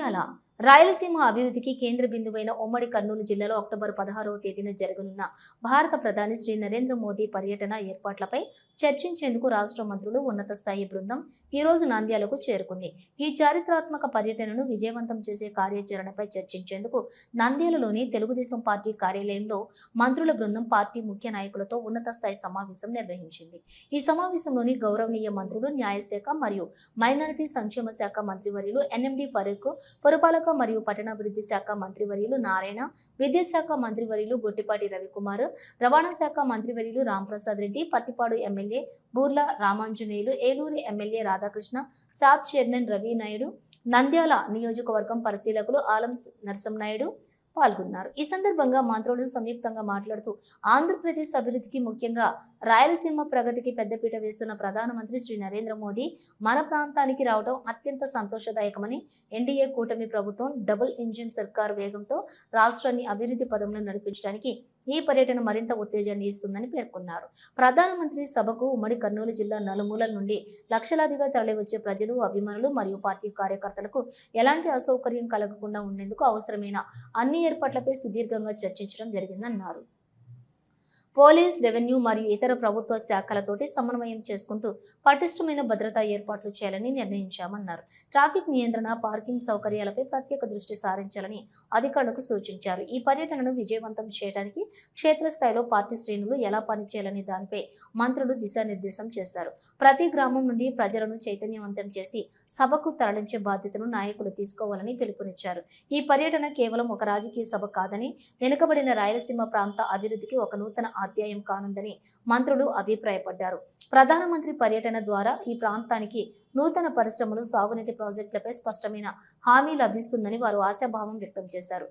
నంద్యాల రాయలసీమ అభివృద్ధికి కేంద్ర బిందువైన ఉమ్మడి కర్నూలు జిల్లాలో అక్టోబర్ పదహారవ తేదీన జరగనున్న భారత ప్రధాని శ్రీ నరేంద్ర మోదీ పర్యటన ఏర్పాట్లపై చర్చించేందుకు రాష్ట్ర మంత్రులు ఉన్నత స్థాయి బృందం ఈ రోజు నాంద్యాలకు చేరుకుంది. ఈ చారిత్రాత్మక పర్యటనను విజయవంతం చేసే కార్యాచరణపై చర్చించేందుకు నంద్యాలలోని తెలుగుదేశం పార్టీ కార్యాలయంలో మంత్రుల బృందం పార్టీ ముఖ్య నాయకులతో ఉన్నత స్థాయి సమావేశం నిర్వహించింది. ఈ సమావేశంలోని గౌరవనీయ మంత్రులు న్యాయశాఖ మరియు మైనారిటీ సంక్షేమ శాఖ మంత్రివర్యులు ఎన్ఎండి ఫరూక్ పురపాలక మరియు పట్టణాభివృద్ధి శాఖ మంత్రివర్యులు నారాయణ విద్యాశాఖ మంత్రివర్యులు గొట్టిపాటి రవికుమార్ రవాణా శాఖ మంత్రివర్యులు Ramprasad Reddy Pattipadu MLA Burla Ramanjaneyulu Eluru MLA Radhakrishna saab chairman Ravi Naidu Nandyala నియోజకవర్గం పరిశీలకులు ఆలం నరసింనాయుడు పాల్గొన్నారు. ఈ సందర్భంగా మంత్రులు సంయుక్తంగా మాట్లాడుతూ ఆంధ్రప్రదేశ్ అభివృద్ధికి ముఖ్యంగా రాయలసీమ ప్రగతికి పెద్దపీట వేస్తున్న ప్రధానమంత్రి శ్రీ నరేంద్ర మోదీ మన ప్రాంతానికి రావడం అత్యంత సంతోషదాయకమని ఎన్డీఏ కూటమి ప్రభుత్వం డబుల్ ఇంజిన్ సర్కార్ వేగంతో రాష్ట్రాన్ని అభివృద్ధి పదంలో నడిపించడానికి ఈ పర్యటన మరింత ఉత్తేజాన్ని ఇస్తుందని పేర్కొన్నారు. ప్రధానమంత్రి సభకు ఉమ్మడి కర్నూలు జిల్లా నలుమూలల నుండి లక్షలాదిగా తరలివచ్చే ప్రజలు అభిమానులు మరియు పార్టీ కార్యకర్తలకు ఎలాంటి అసౌకర్యం కలగకుండా ఉండేందుకు అవసరమైన అన్ని ఏర్పాట్లపై సుదీర్ఘంగా చర్చించడం జరిగిందన్నారు. పోలీస్ రెవెన్యూ మరియు ఇతర ప్రభుత్వ శాఖలతోటి సమన్వయం చేసుకుంటూ పటిష్టమైన భద్రతా ఏర్పాట్లు చేయాలని నిర్ణయించామన్నారు. ట్రాఫిక్ నియంత్రణ పార్కింగ్ సౌకర్యాలపై ప్రత్యేక దృష్టి సారించాలని అధికారులకు సూచించారు. ఈ పర్యటనను విజయవంతం చేయడానికి క్షేత్రస్థాయిలో పార్టీ శ్రేణులు ఎలా పనిచేయాలనే దానిపై మంత్రులు దిశానిర్దేశం చేశారు. ప్రతి గ్రామం నుండి ప్రజలను చైతన్యవంతం చేసి సభకు తరలించే బాధ్యతను నాయకులు తీసుకోవాలని పిలుపునిచ్చారు. ఈ పర్యటన కేవలం ఒక రాజకీయ సభ కాదని వెనుకబడిన రాయలసీమ ప్రాంత అభివృద్ధికి ఒక నూతన అధ్యాయం కానుందని మంత్రులు అభిప్రాయపడ్డారు. ప్రధానమంత్రి పర్యటన ద్వారా ఈ ప్రాంతానికి నూతన పరిశ్రమలు సాగునీటి ప్రాజెక్టులపై స్పష్టమైన హామీ లభిస్తుందని వారు ఆశాభావం వ్యక్తం చేశారు.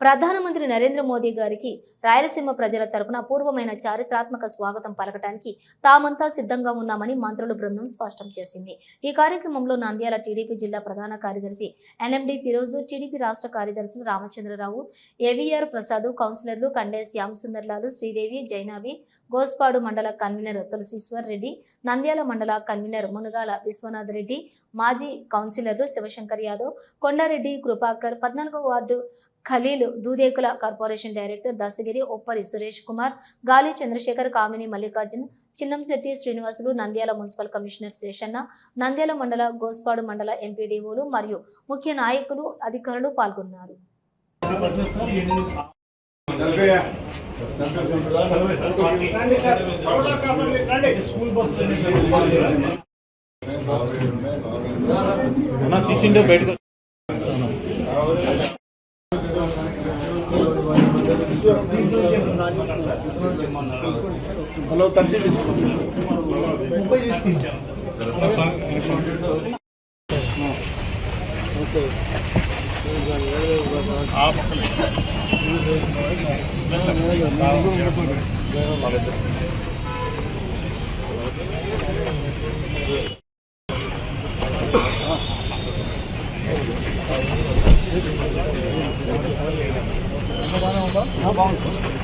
ప్రధానమంత్రి నరేంద్ర మోదీ గారికి రాయలసీమ ప్రజల తరపున పూర్వమైన చారిత్రాత్మక స్వాగతం పలకటానికి తామంతా సిద్ధంగా ఉన్నామని మంత్రుల బృందం స్పష్టం చేసింది. ఈ కార్యక్రమంలో నంద్యాల టీడీపీ జిల్లా ప్రధాన కార్యదర్శి ఎన్ఎండి ఫిరోజు టీడీపీ రాష్ట్ర కార్యదర్శులు రామచంద్రరావు ఏవిఆర్ ప్రసాద్ కౌన్సిలర్లు కండే శ్యామ్ సుందర్లాలు శ్రీదేవి జైనావి గోస్పాడు మండల కన్వీనర్ తులసీశ్వర్ రెడ్డి నంద్యాల మండల కన్వీనర్ మునగాల విశ్వనాథ్ రెడ్డి మాజీ కౌన్సిలర్లు శివశంకర్ యాదవ్ కొండారెడ్డి కృపాకర్ పద్నాలుగో ward Khaleel Dudekula corporation director Dasagiri Oppari Suresh Kumar Gali Chandrasekhar Kamini Mallikarjun Chinnamsetti Srinivasulu Nandyala municipal commissioner Seshanna Nandyala మండల గోస్పాడు మండల ఎంపీడీఓలు మరియు ముఖ్య నాయకులు అధికారులు పాల్గొన్నారు. తీసిండే బయటకు హలో థర్టీ తీసుకుంటాం ముప్పై తీసుకుంటా బాగుంది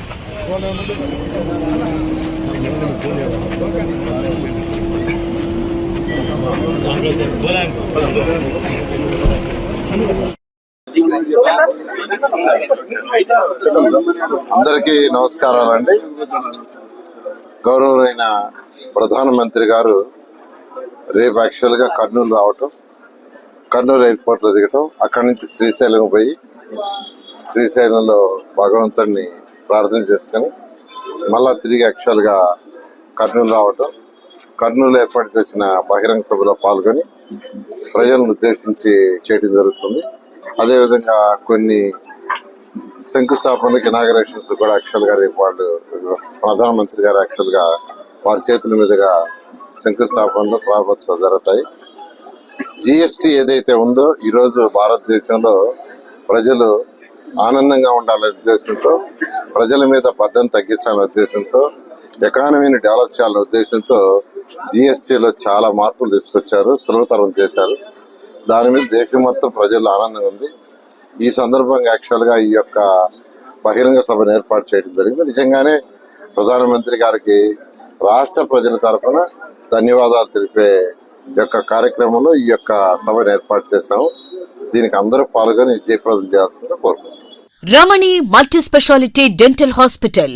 అందరికీ నమస్కారాలండి. గౌరవమైన ప్రధానమంత్రి గారు రేపు యాక్చువల్గా కర్నూలు రావటం కర్నూలు ఎయిర్పోర్ట్లో దిగటం అక్కడి నుంచి శ్రీశైలం పోయి శ్రీశైలంలో భగవంతుడిని ప్రార్థన చేసుకొని మళ్ళా తిరిగి యాక్చువల్గా కర్నూలు రావటం కర్నూలు ఏర్పాటు చేసిన బహిరంగ సభలో పాల్గొని ప్రజలను ఉద్దేశించి చేయడం జరుగుతుంది. అదేవిధంగా కొన్ని శంకుస్థాపనకి ఇనాగరేషన్స్ కూడా యాక్చువల్గా రేపు వాళ్ళు ప్రధానమంత్రి గారు యాక్చువల్గా వారి చేతుల మీదుగా శంకుస్థాపనలు ప్రారంభోత్సవాలు జరుగుతాయి. జిఎస్టి ఏదైతే ఉందో ఈరోజు భారతదేశంలో ప్రజలు ఆనందంగా ఉండాలనే ఉద్దేశంతో ప్రజల మీద పడ్డం తగ్గించాలనే ఉద్దేశంతో ఎకానమీని డెవలప్ చేయాలనే ఉద్దేశంతో జిఎస్టిలో చాలా మార్పులు తీసుకొచ్చారు సులభతరం చేశారు. దాని మీద దేశం మొత్తం ప్రజల్లో ఆనందంగా ఉంది. ఈ సందర్భంగా యాక్చువల్గా ఈ యొక్క బహిరంగ సభను ఏర్పాటు చేయడం జరిగింది. నిజంగానే ప్రధానమంత్రి గారికి రాష్ట్ర ప్రజల తరఫున ధన్యవాదాలు తెలిపే యొక్క కార్యక్రమంలో ఈ యొక్క సభను ఏర్పాటు చేశాము. దీనికి అందరూ పాల్గొని జయప్రదం చేయాల్సిందిగా కోరుకుంటున్నాం. Ramani multi speciality dental hospital